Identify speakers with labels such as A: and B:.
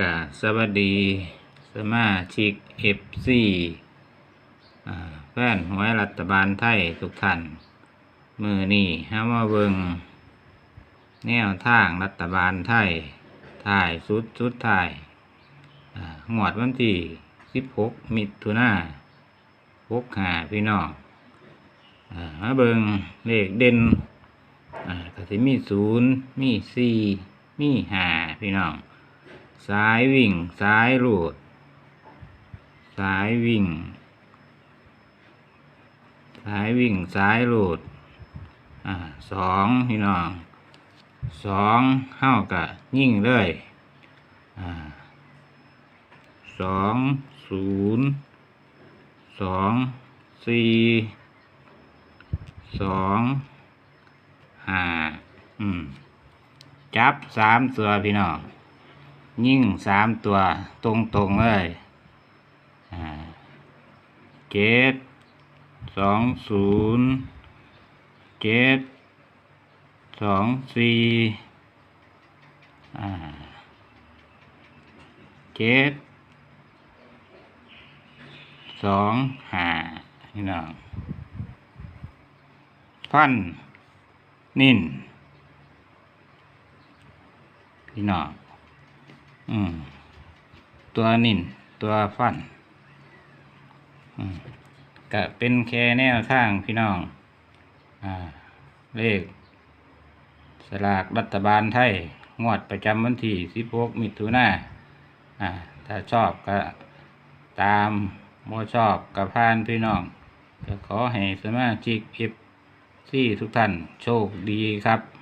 A: กาสวัสดีสมาชิกเอฟซีแฟนหวยรัฐบาลไทยทุกท่านมือนี่ฮามาเบิงแนวทางรัฐบาลไทยถ่ายสุดสุดถ่ายอ่างวดวันที่ 16 มิถุนาพกหาพี่น้องอ่ามาเบิงเลขเด่นอ่าก็สิมีศูนย์มีสี่มีห้าพี่น้อง สายวิ่ง สายรูด สายวิ่ง สายวิ่ง สายรูดอ่าสองพี่น้องสองเข้ากับยิ่งเลยอ่าสองศูนย์สองสี่สองห้าอืม จับสามตัวพี่น้อง ยิ่งสามตัวตรงตรงๆเลยเจ็ดสองศูนย์เจ็ดสองสี่เจ็ดสองห้าพี่น้องพันนินพี่น้อง อืม ตัวนินตัวฟัน อืมก็เป็นแค่แนวทางพี่น้อง อ่า เลข สลากรัฐบาลไทย งวดประจำวันที่16มิถุนาอ่า ถ้าชอบก็ตามบ่ชอบก็ผ่านพี่น้องก็ขอให้สมาชิกเอฟซี่ทุกท่านโชคดีครับ